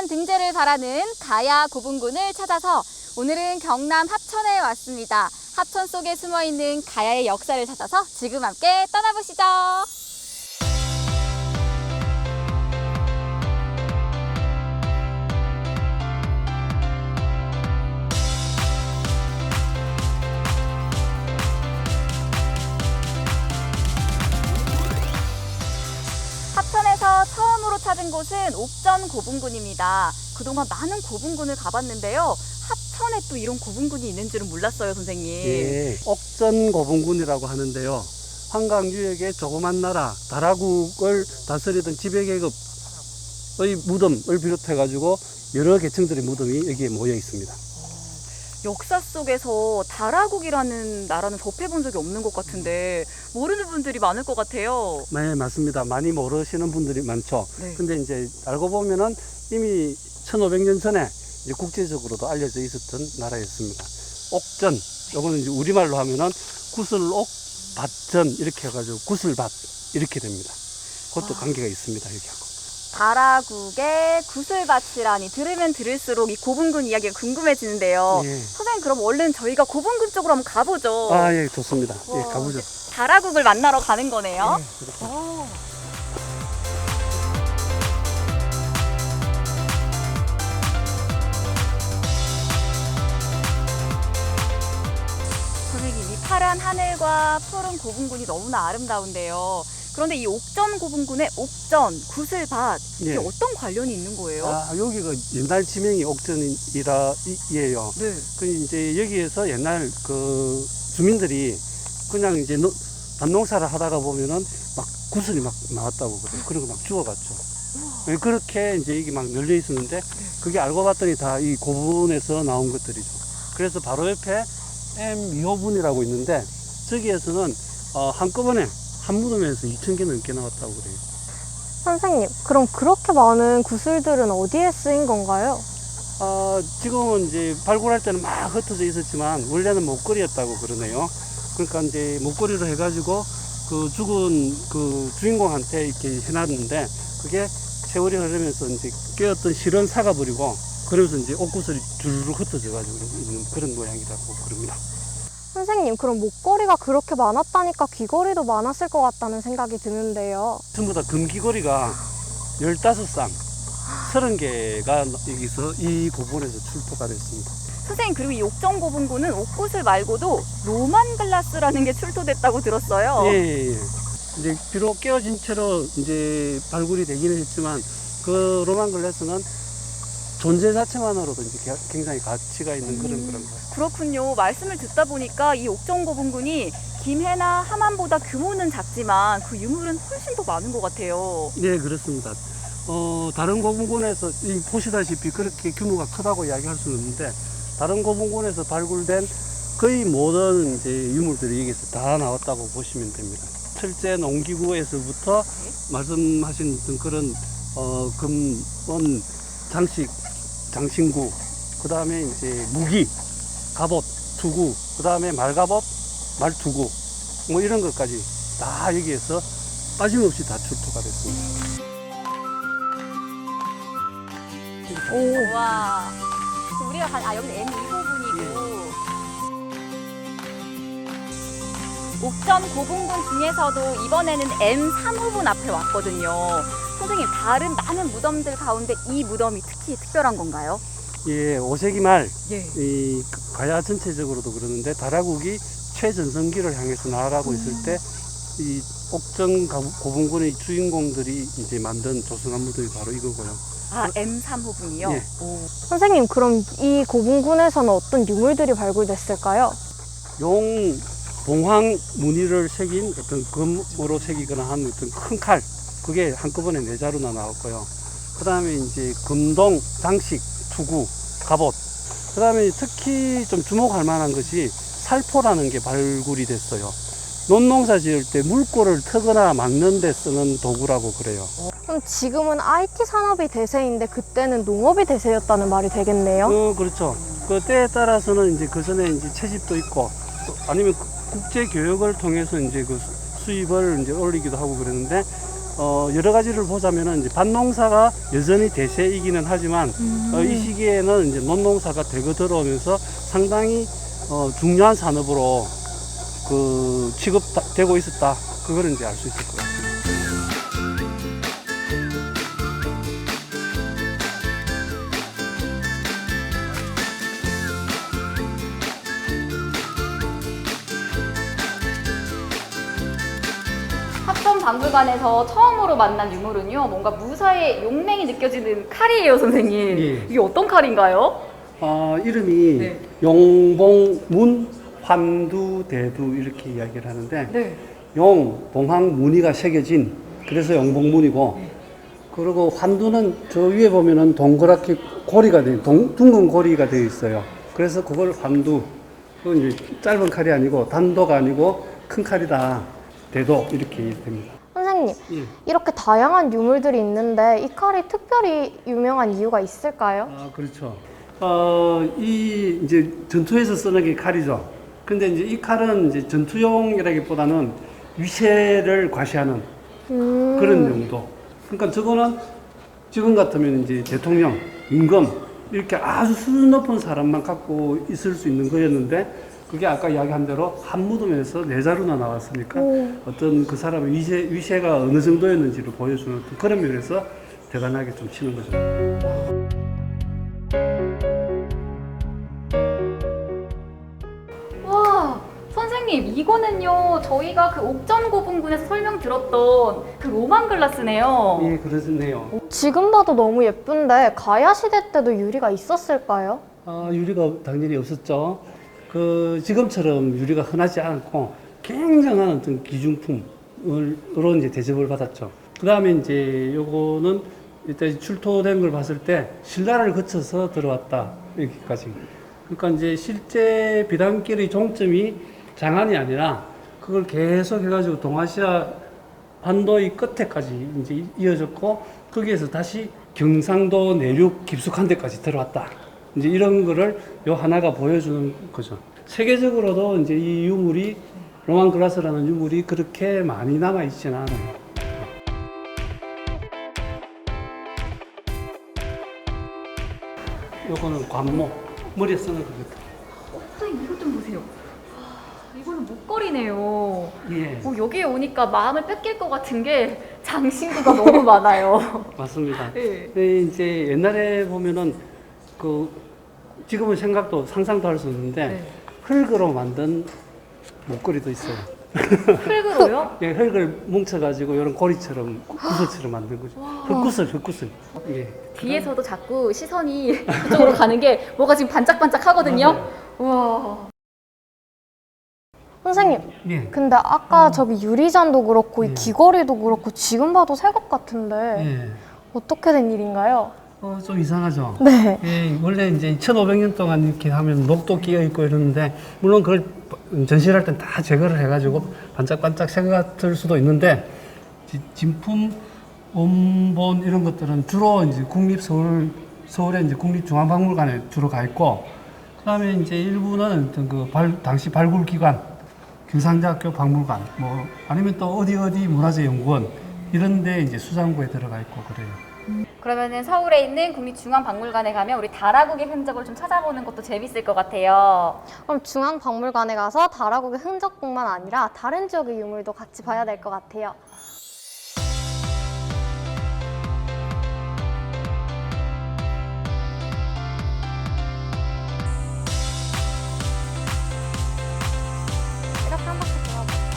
세계유산 등재를 바라는 가야 고분군을 찾아서 오늘은 경남 합천에 왔습니다. 합천 속에 숨어 있는 가야의 역사를 찾아서 지금 함께 떠나보시죠. 곳은 옥전 고분군입니다. 그동안 많은 고분군을 가봤는데요. 합천에 또 이런 고분군이 있는 줄은 몰랐어요, 선생님. 예, 옥전 고분군이라고 하는데요. 유역의 조그만 나라 다라국을 다스리던 지배계급의 무덤을 비롯해 가지고 여러 계층들의 무덤이 여기에 모여 있습니다. 역사 속에서 다라국이라는 나라는 접해본 적이 없는 것 같은데 모르는 분들이 많을 것 같아요. 네, 맞습니다. 많이 모르시는 분들이 많죠. 네. 근데 이제 알고 보면은 이미 1500년 전에 이제 국제적으로도 알려져 있었던 나라였습니다. 옥전, 요거는 이제 우리말로 하면은 구슬옥, 밭전 이렇게 해가지고 구슬밭 이렇게 됩니다. 그것도 아. 관계가 있습니다, 여기하고. 다라국의 구슬밭이라니 들으면 들을수록 이 고분군 이야기가 궁금해지는데요. 예. 선생님 그럼 얼른 저희가 고분군 쪽으로 한번 가보죠. 아, 예, 좋습니다. 예, 와, 가보죠. 이제 다라국을 만나러 가는 거네요. 예. 오. 선생님, 이 파란 하늘과 푸른 고분군이 너무나 아름다운데요. 그런데 이 옥전 고분군의 옥전, 구슬밭, 이게 예. 어떤 관련이 있는 거예요? 아, 여기가 옛날 지명이 옥전이라, 이에요. 네. 그 이제 여기에서 옛날 그 주민들이 그냥 이제 노- 밭농사를 하다가 보면은 막 구슬이 막 나왔다고 그래요. 그리고 막 죽어갔죠. 예, 그렇게 이제 이게 막 널려 있었는데 그게 알고 봤더니 다 이 고분에서 나온 것들이죠. 그래서 바로 옆에 M2호분이라고 있는데 저기에서는 어, 한꺼번에 한 무덤에서 2,000개 넘게 나왔다고 그래요. 선생님, 그럼 그렇게 많은 구슬들은 어디에 쓰인 건가요? 아, 지금은 이제 발굴할 때는 막 흩어져 있었지만 원래는 목걸이였다고 그러네요. 그러니까 이제 목걸이로 해가지고 그 죽은 그 주인공한테 이렇게 해놨는데 그게 세월이 흐르면서 이제 깨었던 실은 사가버리고 그러면서 이제 옷구슬이 주르륵 흩어져가지고 있는 그런 모양이라고 그럽니다. 선생님, 그럼 목걸이가 그렇게 많았다니까 귀걸이도 많았을 것 같다는 생각이 드는데요. 전부 다 금귀걸이가 15쌍, 30개가 여기서 이 부분에서 출토가 됐습니다. 선생님, 그리고 이 옥전 고분군은 옥구슬 말고도 로만 글라스라는 게 출토됐다고 들었어요. 예, 예, 예. 이제 비록 깨어진 채로 이제 발굴이 되기는 했지만 그 로만 글래스는 존재 자체만으로도 이제 겨- 굉장히 가치가 있는 그런 음. 그런 거예요. 그렇군요. 말씀을 듣다 보니까 이 옥전 고분군이 김해나 함안보다 규모는 작지만 그 유물은 훨씬 더 많은 것 같아요. 네, 그렇습니다. 어, 다른 고분군에서 이 보시다시피 그렇게 규모가 크다고 이야기할 수는 없는데 다른 고분군에서 발굴된 거의 모든 이제 유물들이 여기서 다 나왔다고 보시면 됩니다. 철제 농기구에서부터 말씀하신 어떤 그런 어, 금원 장식 장신구 그 다음에 이제 무기 갑옷 투구 그 다음에 말갑옷 말투구 뭐 이런 것까지 다 여기에서 빠짐없이 다 출토가 됐습니다. 오, 와. 우리가 간, 아, 여기는 M2호분이고. 옥전 고분군 중에서도 이번에는 M3호분 앞에 왔거든요. 선생님, 다른 많은 무덤들 가운데 이 무덤이 특히 특별한 건가요? 예, 5세기 말 예. 이 가야 전체적으로도 그러는데 다라국이 최전성기를 향해서 나아가고 있을 때이 가- 고분군의 주인공들이 이제 만든 조성한 무덤이 바로 이거고요. 아, M3 호분이요? 예. 오. 선생님, 그럼 이 고분군에서는 어떤 유물들이 발굴됐을까요? 용 봉황 무늬를 새긴 어떤 금으로 새기거나 한 어떤 큰 칼, 그게 한꺼번에 네 자루나 나왔고요. 그 다음에 이제 금동 장식, 투구, 갑옷. 그 다음에 특히 좀 주목할 만한 것이 살포라는 게 발굴이 됐어요. 논농사 지을 때 물꼬를 트거나 막는 데 쓰는 도구라고 그래요. 그럼 지금은 IT 산업이 대세인데 그때는 농업이 대세였다는 말이 되겠네요. 어, 그렇죠. 그 때에 따라서는 이제 그 전에 이제 채집도 있고 또 아니면 국제 교역을 통해서 이제 그 수입을 이제 올리기도 하고 그랬는데 어, 여러 가지를 보자면은 이제 밭농사가 여전히 대세이기는 하지만 어, 이 시기에는 이제 논농사가 대거 들어오면서 상당히 어, 중요한 산업으로 그 취급되고 있었다. 그거를 이제 알 수 있을 것 같습니다. 박물관에서 처음으로 만난 유물은요, 뭔가 무사의 용맹이 느껴지는 칼이에요, 선생님. 예. 이게 어떤 칼인가요? 어, 이름이 네. 용봉문 환두대두 이렇게 이야기를 하는데 네. 용, 봉황, 무늬가 새겨진 그래서 용봉문이고 그리고 환두는 저 위에 보면은 동그랗게 고리가 돼, 동, 둥근 고리가 되어 있어요. 그래서 그걸 환두. 그건 이제 짧은 칼이 아니고 단도가 아니고 큰 칼이다. 대도 이렇게 됩니다. 선생님, 예. 이렇게 다양한 유물들이 있는데 이 칼이 특별히 유명한 이유가 있을까요? 아, 그렇죠. 어, 이 이제 전투에서 쓰는 게 칼이죠. 근데 이제 이 칼은 이제 전투용이라기보다는 위세를 과시하는 음, 그런 용도. 그러니까 저거는 지금 같으면 이제 대통령, 임금 이렇게 아주 수준 높은 사람만 갖고 있을 수 있는 거였는데 그게 아까 이야기한 대로 한 무덤에서 네 자루나 나왔으니까 오. 어떤 그 사람의 위세, 위세가 어느 정도였는지를 보여주는 그런 면에서 대단하게 좀 치는 거죠. 와, 선생님, 이거는요, 저희가 그 옥전 고분군에서 설명 들었던 그 로만 글라스네요. 예, 그렇네요. 지금 봐도 너무 예쁜데 가야 시대 때도 유리가 있었을까요? 아, 유리가 당연히 없었죠. 그 지금처럼 유리가 흔하지 않고 굉장한 어떤 기중품으로 이제 대접을 받았죠. 그 다음에 이제 요거는 일단 출토된 걸 봤을 때 신라를 거쳐서 들어왔다 여기까지. 그러니까 이제 실제 비단길의 종점이 장안이 아니라 그걸 계속 해가지고 동아시아 반도의 끝에까지 이제 이어졌고 거기에서 다시 경상도 내륙 깊숙한 데까지 들어왔다. 이제 이런 거를 요 하나가 보여주는 거죠. 세계적으로도 이제 이 유물이 로만 글라스라는 유물이 그렇게 많이 남아 있지는 않아요. 요거는 관모 머리에 쓰는 거거든. 선생님, 이것 좀 보세요. 아, 이거는 목걸이네요. 예, 뭐 여기에 오니까 마음을 뺏길 것 같은 게 장신구가 너무 많아요. 맞습니다. 네. 근데 이제 옛날에 보면은 그 지금은 생각도 상상도 할 수 없는데 네. 흙으로 만든 목걸이도 있어요. 흙으로요? 예, 흙을 뭉쳐가지고 이런 고리처럼 구슬처럼 만든 거죠. 흙구슬, 흙구슬. 예. 뒤에서도 자꾸 시선이 그쪽으로 가는 게 뭐가 지금 반짝반짝 하거든요. 와. 선생님, 예. 근데 아까 저기 유리잔도 그렇고 이 예. 귀걸이도 그렇고 지금 봐도 새 것 같은데 예. 어떻게 된 일인가요? 어, 좀 이상하죠. 네. 예, 원래 이제 1500년 동안 이렇게 하면 녹도 끼어 있고 이러는데, 물론 그걸 전시를 할땐 다 제거를 해가지고 반짝반짝 새 같을 수도 있는데, 지- 진품, 원본 이런 것들은 주로 이제 국립 서울, 서울의 이제 국립중앙박물관에 주로 가 있고, 그 다음에 이제 일부는 어떤 그 발, 당시 발굴기관, 경상대학교 박물관, 뭐, 아니면 또 어디 어디 문화재연구원, 이런 데 이제 수장고에 들어가 있고 그래요. 그러면은 서울에 있는 국립중앙박물관에 가면 우리 다라국의 흔적을 좀 찾아보는 것도 재밌을 것 같아요. 그럼 중앙박물관에 가서 다라국의 흔적뿐만 아니라 다른 지역의 유물도 같이 봐야 될 것 같아요. 이렇게 한 바퀴 돌아볼까요?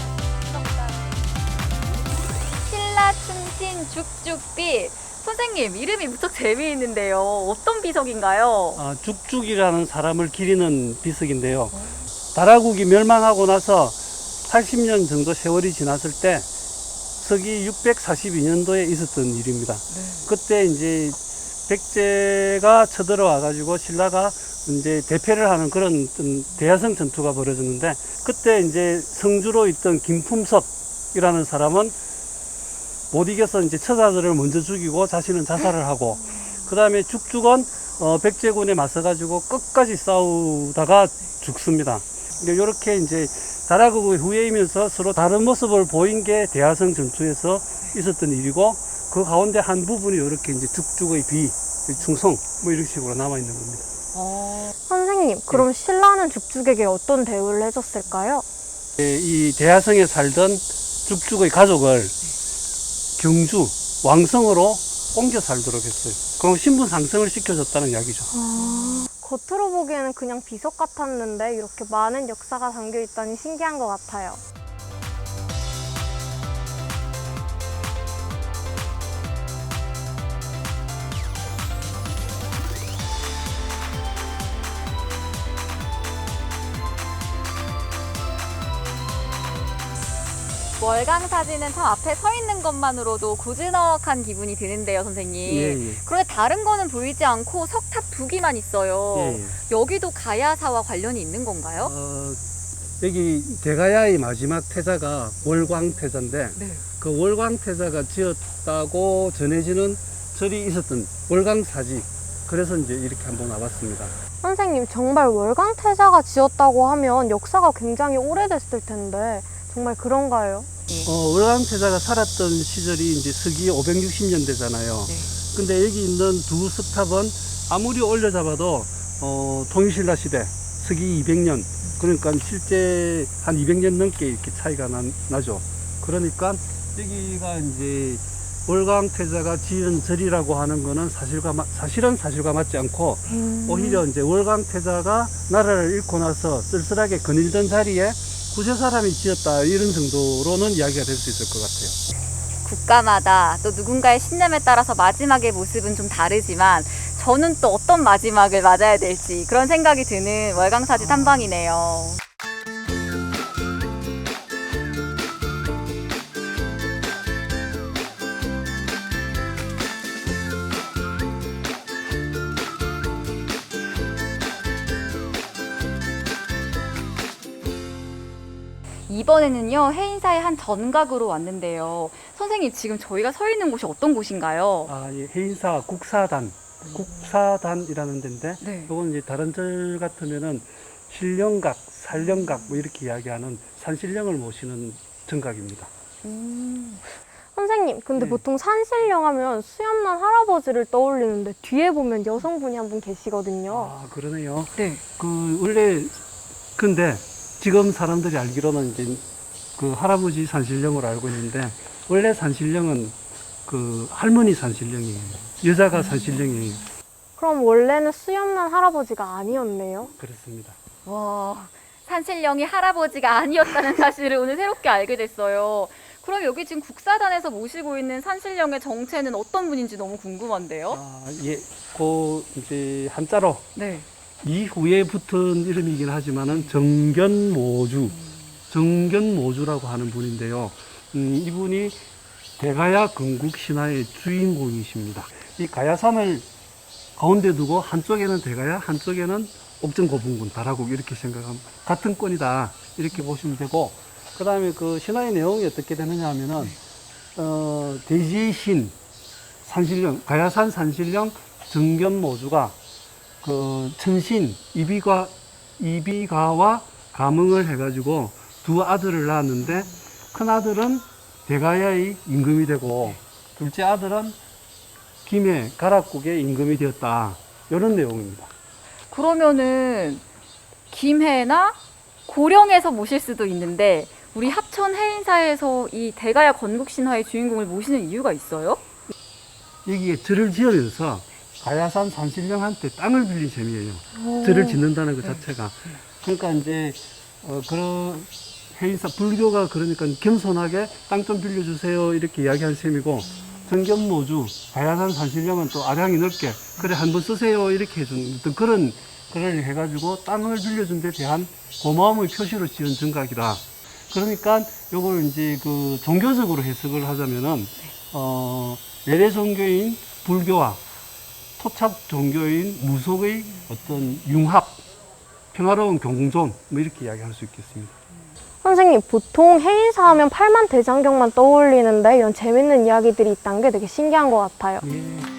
신라 춘신 죽죽빛. 선생님 이름이 무척 재미있는데요. 어떤 비석인가요? 아, 죽죽이라는 사람을 기리는 비석인데요. 다라국이 멸망하고 나서 80년 정도 세월이 지났을 때 서기 642년도에 있었던 일입니다. 그때 이제 백제가 쳐들어와 가지고 신라가 이제 대패를 하는 그런 대야성 전투가 벌어졌는데 그때 이제 성주로 있던 김품섭이라는 사람은 못 이겨서 이제 처자들을 먼저 죽이고 자신은 자살을 하고 그 다음에 죽죽은 어, 백제군에 맞서가지고 끝까지 싸우다가 죽습니다. 이렇게 이제 다락국의 후예이면서 서로 다른 모습을 보인 게 대하성 전투에서 있었던 일이고 그 가운데 한 부분이 이렇게 이제 죽죽의 비, 충성 뭐 이런 식으로 남아 있는 겁니다. 어, 선생님, 그럼 신라는 죽죽에게 어떤 대우를 해줬을까요? 예, 이 대하성에 살던 죽죽의 가족을 경주 왕성으로 옮겨 살도록 했어요. 그럼 신분 상승을 시켜줬다는 이야기죠. 겉으로 보기에는 그냥 비석 같았는데 이렇게 많은 역사가 담겨 있다니 신기한 것 같아요. 월강 사진은 참 앞에 서 있는 것만으로도 고즈넉한 기분이 드는데요, 선생님. 예, 예. 그런데 다른 거는 보이지 않고 석탑 두 기만 있어요. 예, 예. 여기도 가야사와 관련이 있는 건가요? 어, 여기 대가야의 마지막 태자가 월광 태자인데 네. 그 월광 태자가 지었다고 전해지는 절이 있었던 월광 사지. 그래서 이제 이렇게 한번 와봤습니다. 선생님, 정말 월광 태자가 지었다고 하면 역사가 굉장히 오래됐을 텐데 정말 그런가요? 어, 월광태자가 살았던 시절이 이제 서기 560년대잖아요. 네. 근데 여기 있는 두 석탑은 아무리 올려 잡아도 어, 통일신라 시대 서기 200년 그러니까 실제 한 200년 넘게 이렇게 차이가 나, 나죠. 그러니까 여기가 이제 월광 태자가 지은 절이라고 하는 거는 사실과 마- 사실은 사실과 맞지 않고 음. 오히려 이제 월광 태자가 나라를 잃고 나서 쓸쓸하게 거닐던 자리에 구세 사람이 지었다 이런 정도로는 이야기가 될 수 있을 것 같아요. 국가마다 또 누군가의 신념에 따라서 마지막의 모습은 좀 다르지만 저는 또 어떤 마지막을 맞아야 될지 그런 생각이 드는 월강사지 탐방이네요. 이번에는요 해인사의 한 전각으로 왔는데요. 선생님 지금 저희가 서 있는 곳이 어떤 곳인가요? 아, 예, 해인사 국사단, 국사단이라는 데인데, 네. 이건 이제 다른 절 같으면은 신령각, 살령각 뭐 이렇게 이야기하는 산신령을 모시는 정각입니다. 음, 선생님, 근데 네. 보통 산신령 하면 수염난 할아버지를 떠올리는데 뒤에 보면 여성분이 한 분 계시거든요. 아, 그러네요. 네. 그 원래 근데 지금 사람들이 알기로는 이제 그 할아버지 산신령으로 알고 있는데 원래 산신령은 그 할머니 산신령이에요. 여자가 산신령이에요. 그럼 원래는 수염난 할아버지가 아니었네요. 그렇습니다. 와 산신령이 할아버지가 아니었다는 사실을 오늘 새롭게 알게 됐어요. 그럼 여기 지금 국사단에서 모시고 있는 산신령의 정체는 어떤 분인지 너무 궁금한데요. 아, 예. 그 이제 한자로 네. 이후에 붙은 이름이긴 하지만은 정견모주, 정견모주라고 하는 분인데요. 음, 이분이 대가야 건국 신화의 주인공이십니다. 이 가야산을 가운데 두고 한쪽에는 대가야, 한쪽에는 옥정고분군, 다라국 이렇게 생각하면 같은 권이다 이렇게 보시면 되고 그 다음에 그 신화의 내용이 어떻게 되느냐 하면은 어, 대지의 신 산신령 가야산 산신령 정견모주가 그 천신 이비가 이비가와 감흥을 해가지고 두 아들을 낳았는데 큰 아들은 대가야의 임금이 되고 둘째 아들은 김해 가락국의 임금이 되었다 이런 내용입니다. 그러면은 김해나 고령에서 모실 수도 있는데 우리 합천 해인사에서 이 대가야 건국 신화의 주인공을 모시는 이유가 있어요? 여기에 절을 지으면서 가야산 산신령한테 땅을 빌린 셈이에요. 절을 짓는다는 것 자체가. 그러니까 이제 어, 그런 해인사 불교가 그러니까 겸손하게 땅 좀 빌려주세요 이렇게 이야기한 셈이고 정견모주 가야산 산신령은 또 아량이 넓게 그래 한번 쓰세요 이렇게 해준 어떤 그런 그걸 해가지고 땅을 빌려준 데 대한 고마움의 표시로 지은 정각이다. 그러니까 요걸 이제 그 종교적으로 해석을 하자면은 어 외래 종교인 불교와 토착 종교인 무속의 어떤 융합, 평화로운 공존 뭐 이렇게 이야기할 수 있겠습니다. 선생님, 보통 해인사 하면 팔만 대장경만 떠올리는데 이런 재밌는 이야기들이 있다는 게 되게 신기한 것 같아요. 예.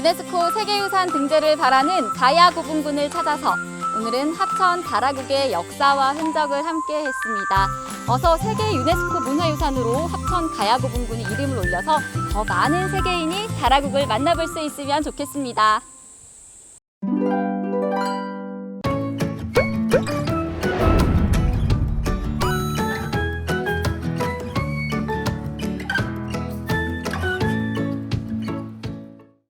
유네스코 세계유산 등재를 바라는 가야 고분군을 찾아서 오늘은 합천 다라국의 역사와 흔적을 함께 했습니다. 어서 세계 유네스코 문화유산으로 합천 가야 고분군이 이름을 올려서 더 많은 세계인이 다라국을 만나볼 수 있으면 좋겠습니다.